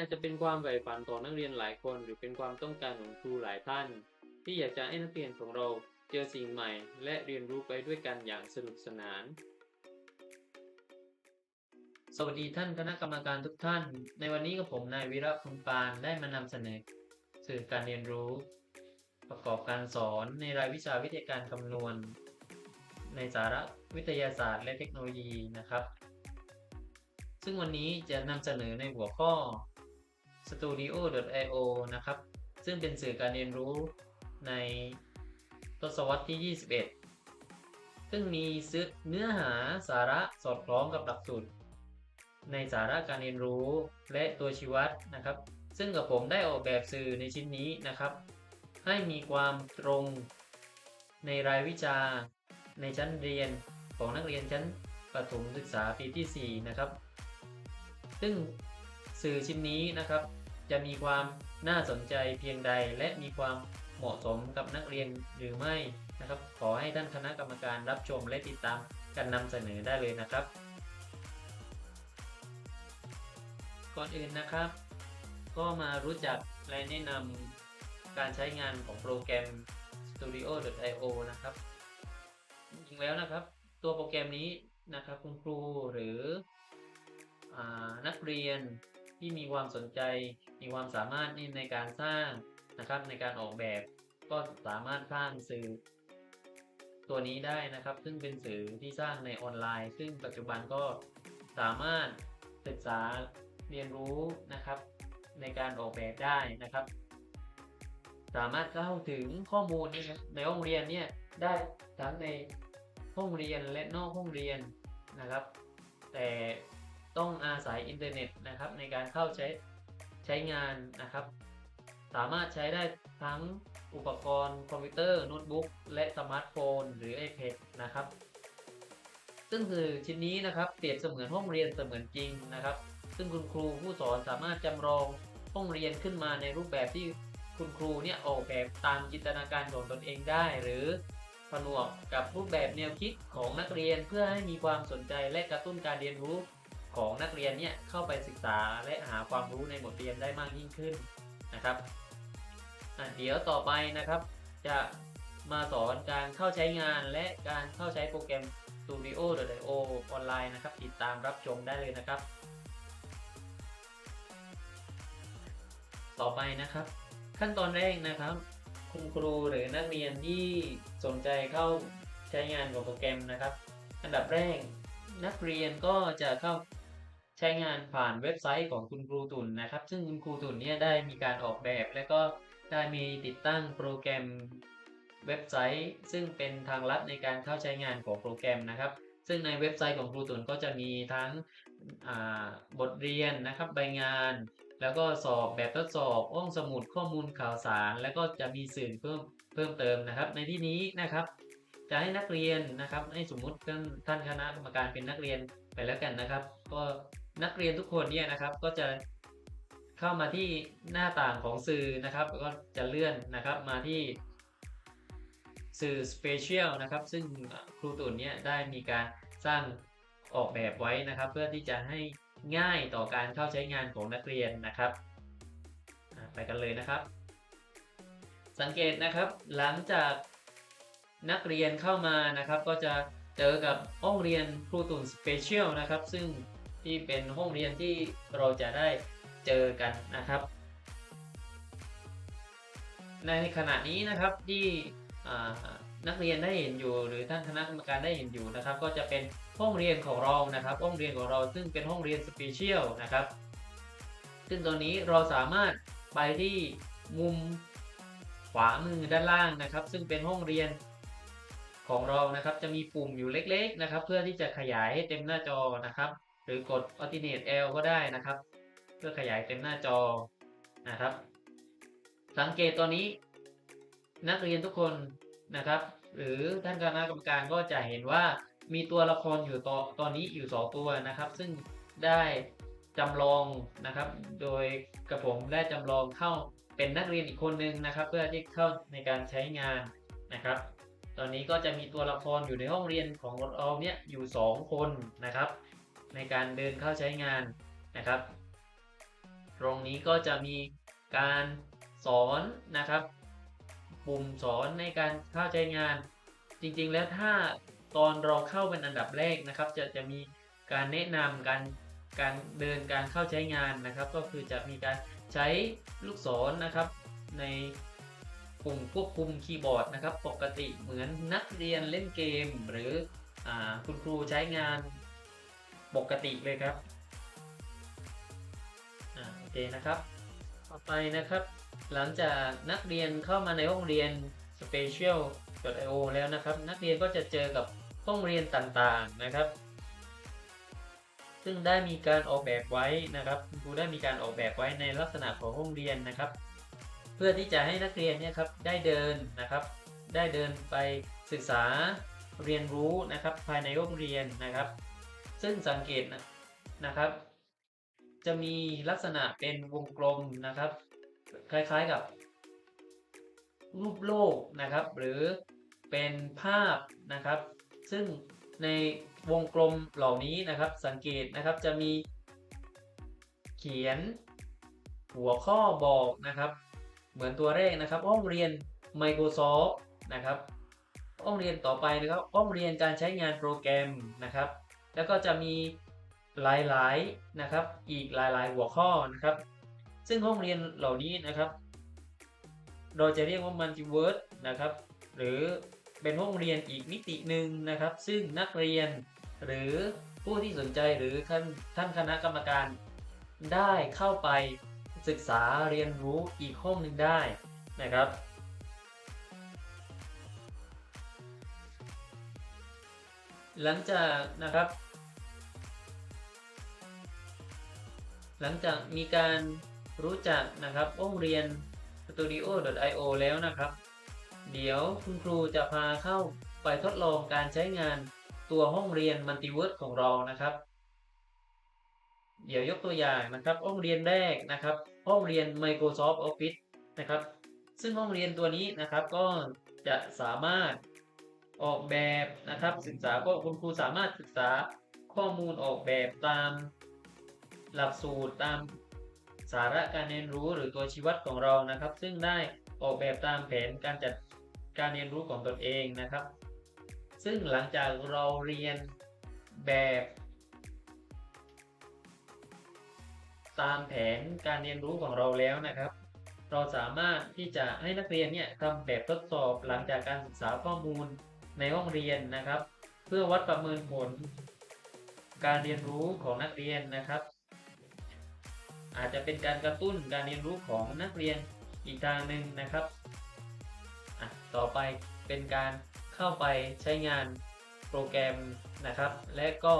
อาจจะเป็นความใฝ่ฝันของนักเรียนหลายคน หรือเป็นความต้องการของครูหลายท่าน ที่อยากจะให้นักเรียนของเราเจอสิ่งใหม่ และเรียนรู้ไปด้วยกันอย่างสนุกสนาน สวัสดีท่านคณะกรรมการทุกท่าน ในวันนี้กับผมนายวิระพงปานได้มานำเสนอสื่อการเรียนรู้ ประกอบการสอนในรายวิชาวิทยาการคำนวณ ในสาระวิทยาศาสตร์และเทคโนโลยีนะครับ ซึ่งวันนี้จะนำเสนอในหัวข้อ studio.io นะครับ ซึ่งเป็นสื่อการเรียนรู้ในทศวรรษที่ 21 ซึ่งมีเนื้อหาสาระสอดคล้องกับหลักสูตร ในสาระการเรียนรู้และตัวชี้วัดนะครับ ซึ่งกับผมได้ออกแบบสื่อในชิ้นนี้นะครับ ให้มีความตรงในรายวิชาในชั้นเรียนของนักเรียนชั้นประถมศึกษาปีที่ 4 นะครับ ซึ่งสื่อชิ้นนี้นะครับ จะมีความน่าสนใจเพียงใด และมีความเหมาะสมกับนักเรียนหรือไม่นะครับ ขอให้ท่านคณะกรรมการรับชมและติดตามกันนำเสนอได้เลยนะครับ ก่อนอื่นนะครับ ก็มารู้จักและแนะนำการใช้งานของโปรแกรม studio.io นะครับ จริงแล้วนะครับ ตัวโปรแกรมนี้นะครับคุณครูหรืออนักเรียน ที่มีความสนใจ มีความสามารถนี่ในการสร้างนะครับในการออกแบบก็สามารถสร้างสื่อ ตัวนี้ได้นะครับ ซึ่งเป็นสื่อที่สร้างในออนไลน์ ซึ่งปัจจุบันก็สามารถศึกษาเรียนรู้นะครับ ในการออกแบบได้นะครับ สามารถเข้าถึงข้อมูลนในห้องเรียนเนี่ยได้ทั้งในห้องเรียนและนอกห้องเรียนนะครับ แต่ ต้องอาศัยอินเทอร์เน็ตนะครับในการเข้าใช้ใช้งานนะครับ สามารถใช้ได้ทั้งอุปกรณ์คอมพิวเตอร์โน้ตบุ๊กและสมาร์ทโฟน หรือ iPad นะครับ ซึ่งคือชิ้นนี้นะครับเปรียบเสมือนห้องเรียนเสมือนจริงนะครับ ซึ่งคุณครูผู้สอนสามารถจำลองห้องเรียนขึ้นมาในรูปแบบที่คุณครูเนี่ยออกแบบตามจินตนาการของตนเองได้ หรือผนวกกับรูปแบบแนวคิดของนักเรียนเพื่อให้มีความสนใจและกระตุ้นการเรียนรู้ ของนักเรียนเนี่ยเข้าไปศึกษาและหาความรู้ในบทเรียนได้มากยิ่งขึ้นนะครับเดี๋ยวต่อไปนะครับจะมาสอนการเข้าใช้งานและการเข้าใช้โปรแกรม Studio.io ออนไลน์นะครับ ติดตามรับชมได้เลยนะครับ ต่อไปนะครับ ขั้นตอนแรกนะครับ คุณครูหรือนักเรียนที่สนใจเข้าใช้งานของโปรแกรมนะครับ อันดับแรกนักเรียนก็จะเข้า ใช้งานผ่านเว็บไซต์ของคุณครูตุ่นนะครับ ซึ่งคุณครูตุ่นเนี่ยได้มีการออกแบบ และก็ได้มีติดตั้งโปรแกรมเว็บไซต์ ซึ่งเป็นทางลัดในการเข้าใช้งานของโปรแกรมนะครับ ซึ่งในเว็บไซต์ของครูตุ่นก็จะมีทั้งบทเรียนนะครับใบงาน แล้วก็สอบแบบทดสอบห้องสมุดข้อมูลข่าวสาร แล้วก็จะมีสื่อเพิ่มเพิ่มเติมนะครับ ในที่นี้นะครับจะให้นักเรียนนะครับให้สมมุติท่านคณะกรรมการเป็นนักเรียนไปแล้วกันนะครับ ก็ นักเรียนทุกคนเนี่ยนะครับก็จะเข้ามาที่หน้าต่างของสื่อนะครับก็จะเลื่อนนะครับมาที่สื่อ Special นะครับซึ่งครูตุ่นเนี่ยได้มีการสร้างออกแบบไว้นะครับ เพื่อที่จะให้ง่ายต่อการเข้าใช้งานของนักเรียนนะครับไปกันเลยนะครับ สังเกตนะครับหลังจากนักเรียนเข้ามานะครับ ก็จะเจอกับห้องเรียนครูตุ่น Special นะครับ ซึ่ง ที่เป็นห้องเรียนที่เราจะได้เจอกันนะครับ ในขณะนี้นะครับที่นักเรียนได้เห็นอยู่ หรือท่านคณะกรรมการได้เห็นอยู่นะครับ ก็จะเป็นห้องเรียนของเรานะครับ ห้องเรียนของเราซึ่งเป็นห้องเรียนสเปเชียลนะครับ ซึ่งตอนนี้เราสามารถไปที่มุมขวามือด้านล่างนะครับ ซึ่งเป็นห้องเรียนของเรานะครับ จะมีปุ่มอยู่เล็ก ๆ นะครับ เพื่อที่จะขยายให้เต็มหน้าจอนะครับ รือกด alternate L ก็ได้นะครับ เพื่อขยายเต็มหน้าจอนะครับ สังเกตตัวนี้ นักเรียนทุกคนนะครับ หรือท่านคณะกรรมการก็จะเห็นว่ามีตัวละครอยู่ตอตอนนี้อยู่สองตัวนะครับ ซึ่งได้จำลองนะครับ โดยกระผมได้จำลองเข้าเป็นนักเรียนอีกคนนึงนะครับ เพื่อที่เข้าในการใช้งานนะครับ ตอนนี้ก็จะมีตัวละครอยู่ในห้องเรียนของเราเนี่ยอยู่ 2 คนนะครับ ในการเดินเข้าใช้งานนะครับ ตรงนี้ก็จะมีการสอนนะครับ ปุ่มสอนในการเข้าใจงาน จริงๆแล้วถ้าตอนเราเข้าเป็นอันดับแรกนะครับ จะจะมีการแนะนำการการเดินการเข้าใช้งานนะครับ ก็คือจะมีการใช้ลูกศรนะครับ ในปุ่มควบคุมคีย์บอร์ดนะครับ ปกติเหมือนนักเรียนเล่นเกม หรืออคุณครูใช้งาน ปกติเลยครับอ่าโอเคนะครับ ต่อไปนะครับ หลังจากนักเรียนเข้ามาในห้องเรียน special.io แล้วนะครับ นักเรียนก็จะเจอกับห้องเรียนต่างๆนะครับ ซึ่งได้มีการออกแบบไว้นะครับคุณครูได้มีการออกแบบไว้ในลักษณะของห้องเรียนนะครับ เพื่อที่จะให้นักเรียนเนี่ยครับได้เดินนะครับ ได้เดินไปศึกษาเรียนรู้นะครับภายในห้องเรียนนะครับ ซึ่งสังเกตนะนะครับ จะมีลักษณะเป็นวงกลมนะครับ คล้ายๆกับรูปโลกนะครับ หรือเป็นภาพนะครับ ซึ่งในวงกลมเหล่านี้นะครับ สังเกตนะครับจะมีเขียนหัวข้อบอกนะครับ เหมือนตัวแรกนะครับ ห้องเรียน Microsoft นะครับ ห้องเรียนต่อไปนะครับ ห้องเรียนการใช้งานโปรแกรมนะครับ แล้วก็จะมีหลายๆนะครับ อีกหลายๆหัวข้อนะครับ ซึ่งห้องเรียนเหล่านี้นะครับ เราจะเรียกว่า Multiverse นะครับ หรือเป็นห้องเรียนอีกมิติหนึ่งนะครับ ซึ่งนักเรียนหรือผู้ที่สนใจหรือท่านท่านคณะกรรมการได้เข้าไปศึกษาเรียนรู้อีกห้องหนึ่งได้นะครับ หลังจากนะครับ หลังจากมีการรู้จักนะครับห้องเรียน studio.io แล้วนะครับ เดี๋ยวคุณครูจะพาเข้าไปทดลองการใช้งานตัวห้องเรียน Multiverse ของเรานะครับ เดี๋ยวยกตัวอย่างนะครับ ห้องเรียนแรกนะครับ ห้องเรียน Microsoft Office นะครับ ซึ่งห้องเรียนตัวนี้นะครับก็จะสามารถ ออกแบบนะครับ ศึกษาก็คุณครูสามารถศึกษาข้อมูลออกแบบตามหลักสูตรตามสาระการเรียนรู้หรือตัวชี้วัดของเรานะครับ ซึ่งได้ออกแบบตามแผนการจัดการเรียนรู้ของตนเองนะครับ ซึ่งหลังจากเราเรียนแบบ ตามแผนการเรียนรู้ของเราแล้วนะครับ เราสามารถที่จะให้นักเรียนเนี่ยทำแบบทดสอบหลังจากการศึกษาข้อมูล ในห้องเรียนนะครับ เพื่อวัดประเมินผล การเรียนรู้ของนักเรียนนะครับ อาจจะเป็นการกระตุ้นการเรียนรู้ของนักเรียนอีกทางหนึ่งนะครับอะต่อไปเป็นการเข้าไปใช้งานโปรแกรมนะครับ และก็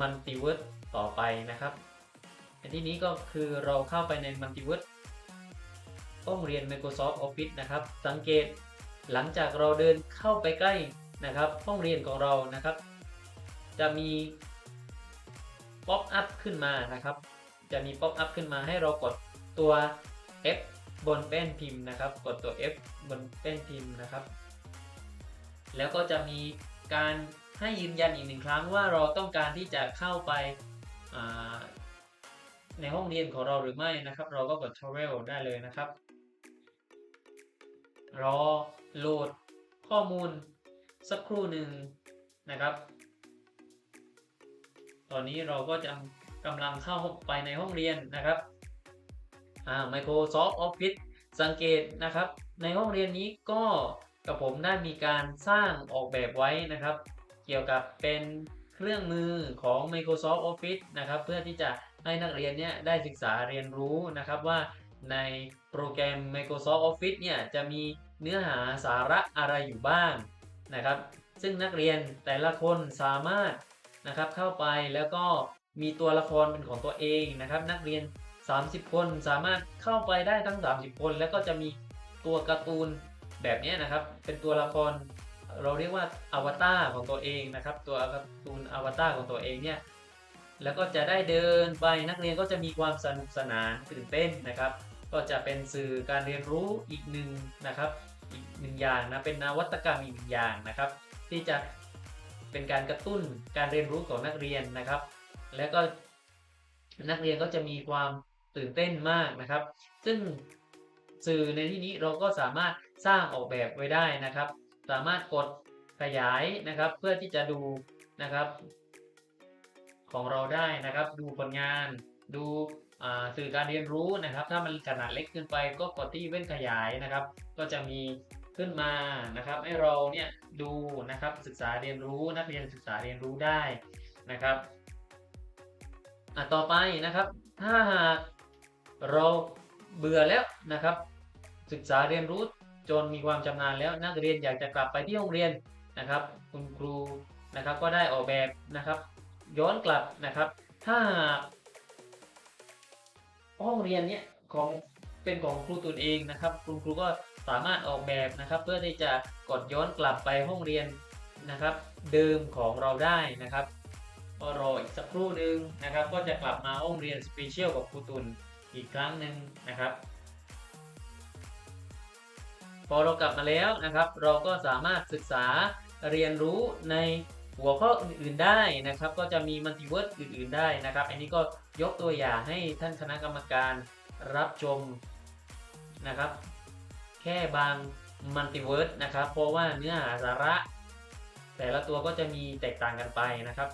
มัลติเวิร์สต่อไปนะครับในที่นี้ก็คือเราเข้าไปในมัลติเวิร์สห้องเรียน Microsoft Office นะครับ สังเกตหลังจากเราเดินเข้าไปใกล้ นะครับ ห้องเรียนของเรานะครับ จะมีป๊อปอัพขึ้นมานะครับ จะมีป๊อปอัพขึ้นมาให้เรากดตัว F บนแป้นพิมพ์นะครับ กดตัว F บนแป้นพิมพ์นะครับ แล้วก็จะมีการให้ยืนยันอีกหนึ่งครั้งว่าเราต้องการที่จะเข้าไปในห้องเรียนของเราหรือไม่นะครับ เราก็กด travel ได้เลยนะครับ รอโหลดข้อมูล สักครู่หนึ่งนะครับ ตอนนี้เราก็จะกำลังเข้าไปในห้องเรียนนะครับ Microsoft Office สังเกตนะครับ ในห้องเรียนนี้ก็กับผมได้มีการสร้างออกแบบไว้นะครับ เกี่ยวกับเป็นเครื่องมือของ Microsoft Office นะครับ เพื่อที่จะให้นักเรียนเนี่ยได้ศึกษาเรียนรู้นะครับว่าในโปรแกรม Microsoft Office เนี่ยจะมีเนื้อหาสาระอะไรอยู่บ้าง นะครับ ซึ่งนักเรียนแต่ละคนสามารถนะครับเข้าไปแล้วก็มีตัวละครเป็นของตัวเองนะครับ นักเรียน 30 คนสามารถเข้าไปได้ทั้ง 30 คน แล้วก็จะมีตัวการ์ตูนแบบนี้นะครับ เป็นตัวละครเราเรียกว่าอวตารของตัวเองนะครับ ตัวการ์ตูนอวตารของตัวเองเนี่ยแล้วก็จะได้เดินไปนักเรียนก็จะมีความสนุกสนานตื่นเต้นนะครับ ก็จะเป็นสื่อการเรียนรู้อีกหนึ่งนะครับ อีกหนึ่งอย่างนะเป็นนวัตกรรมอีกหนึ่งอย่างนะครับ ที่จะเป็นการกระตุ้นการเรียนรู้ของนักเรียนนะครับ แล้วก็นักเรียนก็จะมีความตื่นเต้นมากนะครับ ซึ่งสื่อในที่นี้เราก็สามารถสร้างออกแบบไว้ได้นะครับ สามารถกดขยายนะครับ เพื่อที่จะดูนะครับ ของเราได้นะครับ ดูผลงาน ดู สื่อการเรียนรู้นะครับ ถ้ามันขนาดเล็กเกินไปก็กดที่เว้นขยายนะครับ ก็จะมีขึ้นมานะครับ ให้เราเนี่ยดูนะครับศึกษาเรียนรู้นักเรียนศึกษาเรียนรู้ได้นะครับอะต่อไปนะครับ ถ้าหากเราเบื่อแล้วนะครับ ศึกษาเรียนรู้จนมีความชำนาญแล้วนักเรียนอยากจะกลับไปที่โรงเรียนนะครับ คุณครูนะครับก็ได้ออกแบบนะครับ ย้อนกลับนะครับ ถ้า ห้องเรียนเนี้ยของเป็นของครูตุนเองนะครับคุณครูก็สามารถออกแบบนะครับ เพื่อที่จะกดย้อนกลับไปห้องเรียนนะครับ เดิมของเราได้นะครับก็รออีกสักครู่หนึ่งนะครับ ก็จะกลับมาห้องเรียนสเปเชียลกับครูตุนอีกครั้งหนึ่งนะครับ พอเรากลับมาแล้วนะครับ เราก็สามารถศึกษาเรียนรู้ใน หัวข้ออื่นๆได้นะครับ ก็จะมีมัลติเวิร์ดอื่นๆได้นะครับ อันนี้ก็ยกตัวอย่างให้ท่านคณะกรรมการรับชมนะครับ แค่บางมัลติเวิร์ดนะครับ เพราะว่าเนื้อหาสาระ แต่ละตัวก็จะมีแตกต่างกันไปนะครับ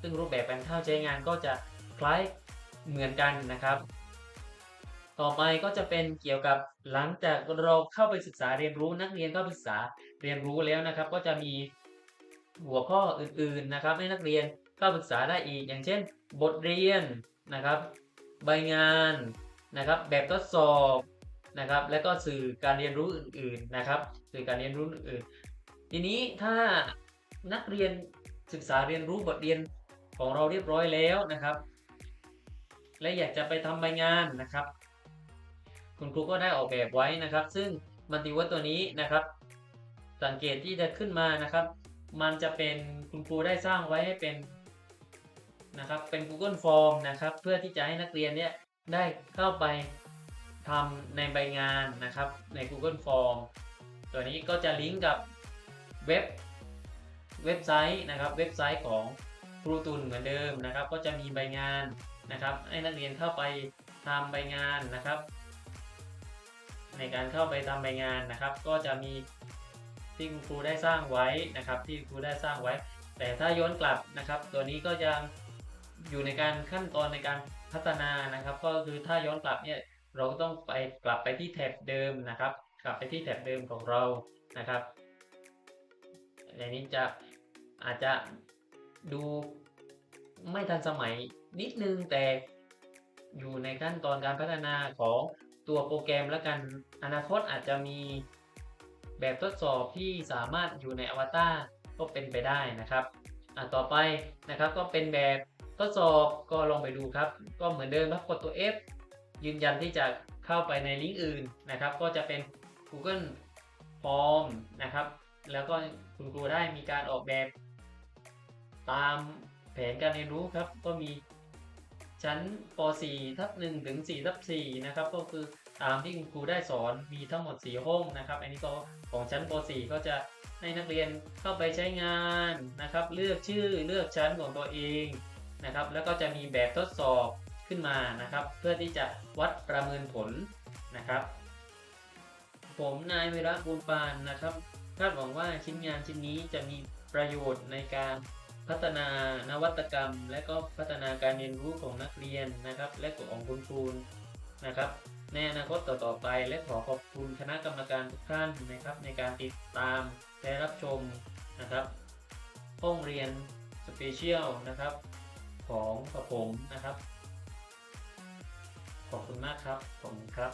ซึ่งรูปแบบการเข้าใช้งานก็จะคล้ายเหมือนกันนะครับ ต่อไปก็จะเป็นเกี่ยวกับหลังจากเราเข้าไปศึกษาเรียนรู้นักเรียนเข้าไปศึกษาเรียนรู้แล้วนะครับ ก็จะมี หัวข้ออื่นๆนะครับ ให้นักเรียนเข้าศึกษาได้อีก อย่างเช่น บทเรียนนะครับ ใบงานนะครับ แบบทดสอบนะครับ และก็สื่อการเรียนรู้อื่นๆนะครับ สื่อการเรียนรู้อื่นๆ ทีนี้ถ้านักเรียนศึกษาเรียนรู้บทเรียนของเราเรียบร้อยแล้วนะครับ และอยากจะไปทำใบงานนะครับ คุณครูก็ได้ออกแบบไว้นะครับ ซึ่งมัลติวิร์ดตัวนี้นะครับ สังเกตที่จะขึ้นมานะครับ มันจะเป็นคุณครูได้สร้างไว้ให้เป็นนะครับเป็น Google Form นะครับ เพื่อที่จะให้นักเรียนเนี่ยได้เข้าไปทำในใบงานนะครับใน Google Form ตัวนี้ก็จะลิงก์กับเว็บเว็บไซต์นะครับ เว็บไซต์ของครูตุนเหมือนเดิมนะครับ ก็จะมีใบงานนะครับ ให้นักเรียนเข้าไปทำใบงานนะครับ ในการเข้าไปทำใบงานนะครับ ก็จะมี ที่คุณครูได้สร้างไว้นะครับ ที่ครูได้สร้างไว้ แต่ถ้าย้อนกลับนะครับ ตัวนี้ก็ยังอยู่ในการขั้นตอนในการพัฒนานะครับ ก็คือถ้าย้อนกลับเนี่ยเราก็ต้องไปกลับไปที่แท็บเดิมนะครับ กลับไปที่แท็บเดิมของเรานะครับอย่างนี้จะอาจจะดูไม่ทันสมัยนิดนึงแต่อยู่ในขั้นตอนการพัฒนาของตัวโปรแกรมและกันอนาคตอาจจะมี แบบทดสอบที่สามารถอยู่ในอวตารก็เป็นไปได้นะครับอะต่อไปนะครับก็เป็นแบบทดสอบก็ลองไปดูครับ ก็เหมือนเดิมครับกดตัว F ยืนยันที่จะเข้าไปในลิงก์อื่นนะครับ ก็จะเป็น Google Form นะครับ แล้วก็คุณครูได้มีการออกแบบ ตามแผนการเรียนรู้ครับ ก็มีชั้นป .4 ทับ1ถึง4ทับ4นะครับ ก็คือ ตามที่คุณครูได้สอนมีทั้งหมด 4 ห้องนะครับ อันนี้ก็ของชั้นป .4 ก็จะให้นักเรียนเข้าไปใช้งานนะครับ เลือกชื่อเลือกชั้นของตัวเองนะครับ แล้วก็จะมีแบบทดสอบขึ้นมานะครับ เพื่อที่จะวัดประเมินผลนะครับ ผมนายวิระบูลปานนะครับคาดหวังว่าชิ้นงานชิ้นนี้จะมีประโยชน์ในการพัฒนานวัตกรรม และก็พัฒนาการเรียนรู้ของนักเรียนนะครับ และของคุณครู นะครับ ในอนาคตต่อๆไป และขอขอบคุณคณะกรรมการทุกท่านนะครับ ในการติดตามและรับชมนะครับ ห้องเรียนสเปเชียลนะครับ ของกับผมนะครับ ขอบคุณมากครับ ขอบคุณครับ